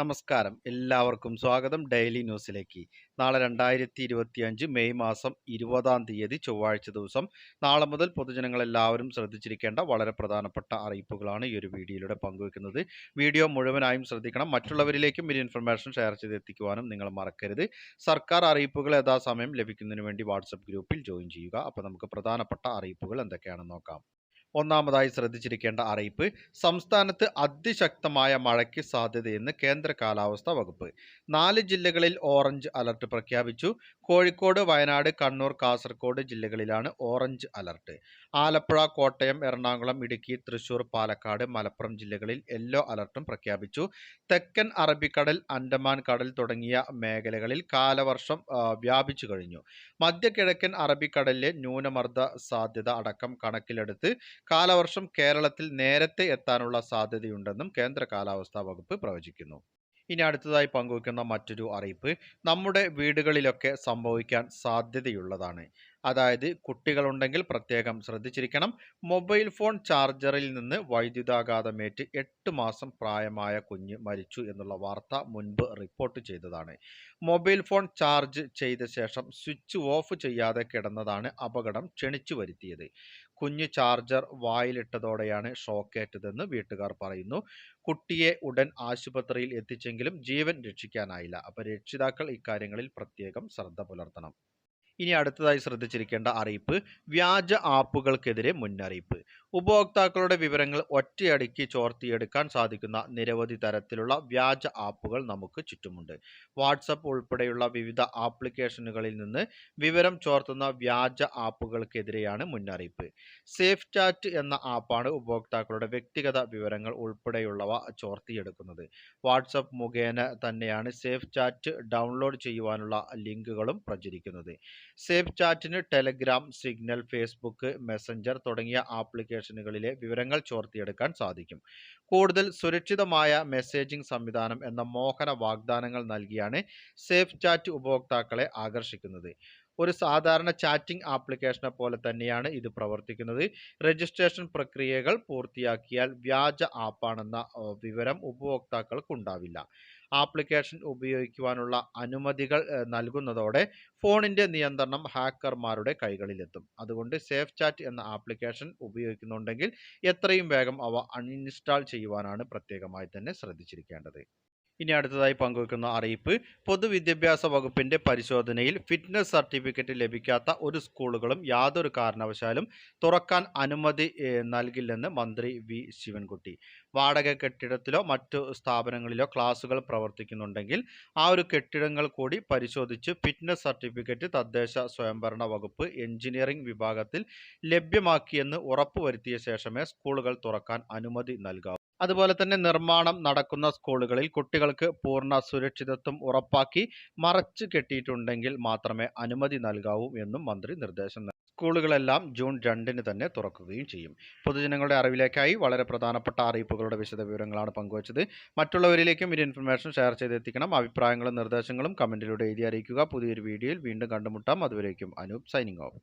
നമസ്കാരം. എല്ലാവർക്കും സ്വാഗതം ഡെയിലി ന്യൂസിലേക്ക്. നാളെ രണ്ടായിരത്തി ഇരുപത്തി അഞ്ച് മെയ് മാസം ഇരുപതാം തീയതി ചൊവ്വാഴ്ച ദിവസം. നാളെ മുതൽ പൊതുജനങ്ങളെല്ലാവരും ശ്രദ്ധിച്ചിരിക്കേണ്ട വളരെ പ്രധാനപ്പെട്ട അറിയിപ്പുകളാണ് ഈ ഒരു വീഡിയോയിലൂടെ പങ്കുവെക്കുന്നത്. വീഡിയോ മുഴുവനായും ശ്രദ്ധിക്കണം. മറ്റുള്ളവരിലേക്കും ഈ ഇൻഫർമേഷൻ ഷെയർ ചെയ്ത് ചെയ്തെത്തിക്കുവാനും നിങ്ങൾ മറക്കരുത്. സർക്കാർ അറിയിപ്പുകൾ യഥാസമയം ലഭിക്കുന്നതിന് വേണ്ടി വാട്സപ്പ് ഗ്രൂപ്പിൽ ജോയിൻ ചെയ്യുക. അപ്പോൾ നമുക്ക് പ്രധാനപ്പെട്ട അറിയിപ്പുകൾ എന്തൊക്കെയാണെന്ന് നോക്കാം. ഒന്നാമതായി ശ്രദ്ധിച്ചിരിക്കേണ്ട അറിയിപ്പ് സംസ്ഥാനത്ത് അതിശക്തമായ മഴയ്ക്ക് സാധ്യതയെന്ന് കേന്ദ്ര കാലാവസ്ഥാ വകുപ്പ്. നാല് ജില്ലകളിൽ ഓറഞ്ച് അലർട്ട് പ്രഖ്യാപിച്ചു. കോഴിക്കോട് വയനാട് കണ്ണൂർ കാസർഗോഡ് ജില്ലകളിലാണ് ഓറഞ്ച് അലർട്ട്. ആലപ്പുഴ കോട്ടയം എറണാകുളം ഇടുക്കി തൃശൂർ പാലക്കാട് മലപ്പുറം ജില്ലകളിൽ യെല്ലോ അലർട്ടും പ്രഖ്യാപിച്ചു. തെക്കൻ അറബിക്കടൽ അൻഡമാൻ കടൽ തുടങ്ങിയ മേഖലകളിൽ കാലവർഷം വ്യാപിച്ചു കഴിഞ്ഞു. മധ്യകിഴക്കൻ അറബിക്കടലിലെ ന്യൂനമർദ്ദ സാധ്യത അടക്കം കണക്കിലെടുത്ത് കാലവർഷം കേരളത്തിൽ നേരത്തെ എത്താനുള്ള സാധ്യതയുണ്ടെന്നും കേന്ദ്ര കാലാവസ്ഥാ വകുപ്പ് പ്രവചിക്കുന്നു. ഇനി അടുത്തതായി പങ്കുവയ്ക്കുന്ന മറ്റൊരു അറിയിപ്പ് നമ്മുടെ വീടുകളിലൊക്കെ സംഭവിക്കാൻ സാധ്യതയുള്ളതാണ്. അതായത് കുട്ടികളുണ്ടെങ്കിൽ പ്രത്യേകം ശ്രദ്ധിച്ചിരിക്കണം. മൊബൈൽ ഫോൺ ചാർജറിൽ നിന്ന് വൈദ്യുതാഘാതമേറ്റ് എട്ട് മാസം പ്രായമായ കുഞ്ഞ് മരിച്ചു എന്നുള്ള വാർത്ത മുൻപ് റിപ്പോർട്ട് ചെയ്തതാണ്. മൊബൈൽ ഫോൺ ചാർജ് ചെയ്ത ശേഷം സ്വിച്ച് ഓഫ് ചെയ്യാതെ കിടന്നതാണ് അപകടം ക്ഷണിച്ചു വരുത്തിയത്. കുഞ്ഞ് ചാർജർ വായിലിട്ടതോടെയാണ് ഷോക്കേറ്റതെന്ന് വീട്ടുകാർ പറയുന്നു. കുട്ടിയെ ഉടൻ ആശുപത്രിയിൽ എത്തിച്ചെങ്കിലും ജീവൻ രക്ഷിക്കാനായില്ല. അപ്പോൾ രക്ഷിതാക്കൾ ഇക്കാര്യങ്ങളിൽ പ്രത്യേകം ശ്രദ്ധ പുലർത്തണം. ഇനി അടുത്തതായി ശ്രദ്ധിച്ചിരിക്കേണ്ട അറിയിപ്പ് വ്യാജ ആപ്പുകൾക്കെതിരെ മുന്നറിയിപ്പ്. ഉപഭോക്താക്കളുടെ വിവരങ്ങൾ ഒറ്റയടിക്ക് ചോർത്തിയെടുക്കാൻ സാധിക്കുന്ന നിരവധി തരത്തിലുള്ള വ്യാജ ആപ്പുകൾ നമുക്ക് ചുറ്റുമുണ്ട്. വാട്സപ്പ് ഉൾപ്പെടെയുള്ള വിവിധ ആപ്ലിക്കേഷനുകളിൽ നിന്ന് വിവരം ചോർത്തുന്ന വ്യാജ ആപ്പുകൾക്കെതിരെയാണ് മുന്നറിയിപ്പ്. സേഫ് ചാറ്റ് എന്ന ആപ്പാണ് ഉപഭോക്താക്കളുടെ വ്യക്തിഗത വിവരങ്ങൾ ഉൾപ്പെടെയുള്ളവ ചോർത്തിയെടുക്കുന്നത്. വാട്സപ്പ് മുഖേന തന്നെയാണ് സേഫ് ചാറ്റ് ഡൗൺലോഡ് ചെയ്യുവാനുള്ള ലിങ്കുകളും പ്രചരിക്കുന്നത്. സേഫ് ചാറ്റിന് ടെലഗ്രാം സിഗ്നൽ ഫേസ്ബുക്ക് മെസ്സഞ്ചർ തുടങ്ങിയ ആപ്ലിക്കേഷനുകളിലെ വിവരങ്ങൾ ചോർത്തിയെടുക്കാൻ സാധിക്കും. കൂടുതൽ സുരക്ഷിതമായ മെസ്സേജിംഗ് സംവിധാനം എന്ന മോഹന വാഗ്ദാനങ്ങൾ നൽകിയാണ് സേഫ് ചാറ്റ് ഉപഭോക്താക്കളെ ആകർഷിക്കുന്നത്. ഒരു സാധാരണ ചാറ്റിംഗ് ആപ്ലിക്കേഷനെ പോലെ തന്നെയാണ് ഇത് പ്രവർത്തിക്കുന്നത്. രജിസ്ട്രേഷൻ പ്രക്രിയകൾ പൂർത്തിയാക്കിയാൽ വ്യാജ ആപ്പാണെന്ന വിവരം ഉപഭോക്താക്കൾക്ക് ഉണ്ടാവില്ല. ആപ്ലിക്കേഷൻ ഉപയോഗിക്കുവാനുള്ള അനുമതികൾ നൽകുന്നതോടെ ഫോണിന്റെ നിയന്ത്രണം ഹാക്കർമാരുടെ കൈകളിലെത്തും. അതുകൊണ്ട് സേഫ് ചാറ്റ് എന്ന ആപ്ലിക്കേഷൻ ഉപയോഗിക്കുന്നുണ്ടെങ്കിൽ എത്രയും വേഗം അവ അൺഇൻസ്റ്റാൾ ചെയ്യുവാനാണ് പ്രത്യേകമായി തന്നെ ശ്രദ്ധിച്ചിരിക്കേണ്ടത്. ഇനി അടുത്തതായി പങ്കുവെക്കുന്ന അറിയിപ്പ് പൊതുവിദ്യാഭ്യാസ വകുപ്പിന്റെ പരിശോധനയിൽ ഫിറ്റ്നസ് സർട്ടിഫിക്കറ്റ് ലഭിക്കാത്ത ഒരു സ്കൂളുകളും യാതൊരു കാരണവശാലും തുറക്കാൻ അനുമതി നൽകില്ലെന്ന് മന്ത്രി വി. ശിവൻകുട്ടി. വാടക കെട്ടിടത്തിലോ മറ്റു സ്ഥാപനങ്ങളിലോ ക്ലാസുകൾ പ്രവർത്തിക്കുന്നുണ്ടെങ്കിൽ ആ ഒരു കെട്ടിടങ്ങൾ കൂടി പരിശോധിച്ച് ഫിറ്റ്നസ് സർട്ടിഫിക്കറ്റ് തദ്ദേശ സ്വയംഭരണ വകുപ്പ് എഞ്ചിനീയറിംഗ് വിഭാഗത്തിൽ ലഭ്യമാക്കിയെന്ന് ഉറപ്പുവരുത്തിയ ശേഷമേ സ്കൂളുകൾ തുറക്കാൻ അനുമതി നൽകാവൂ. അതുപോലെ തന്നെ നിർമ്മാണം നടക്കുന്ന സ്കൂളുകളിൽ കുട്ടികൾക്ക് പൂർണ സുരക്ഷിതത്വം ഉറപ്പാക്കി മറച്ചു കെട്ടിയിട്ടുണ്ടെങ്കിൽ മാത്രമേ അനുമതി നൽകാവൂ എന്നും മന്ത്രി നിർദ്ദേശം സ്കൂളുകളെല്ലാം ജൂൺ രണ്ടിന് തന്നെ തുറക്കുകയും ചെയ്യും. പൊതുജനങ്ങളുടെ അറിവിലേക്കായി വളരെ പ്രധാനപ്പെട്ട അറിയിപ്പുകളുടെ വിശദ വിവരങ്ങളാണ് പങ്കുവച്ചത്. മറ്റുള്ളവരിലേക്കും ഈ ഇൻഫർമേഷൻ ഷെയർ ചെയ്തെത്തിക്കണം. അഭിപ്രായങ്ങളും നിർദ്ദേശങ്ങളും കമന്റിലൂടെ എഴുതി അറിയിക്കുക. പുതിയൊരു വീഡിയോയിൽ വീണ്ടും കണ്ടുമുട്ടാം. അതുവരേക്കും അനൂപ് സൈനിങ് ഓഫ്.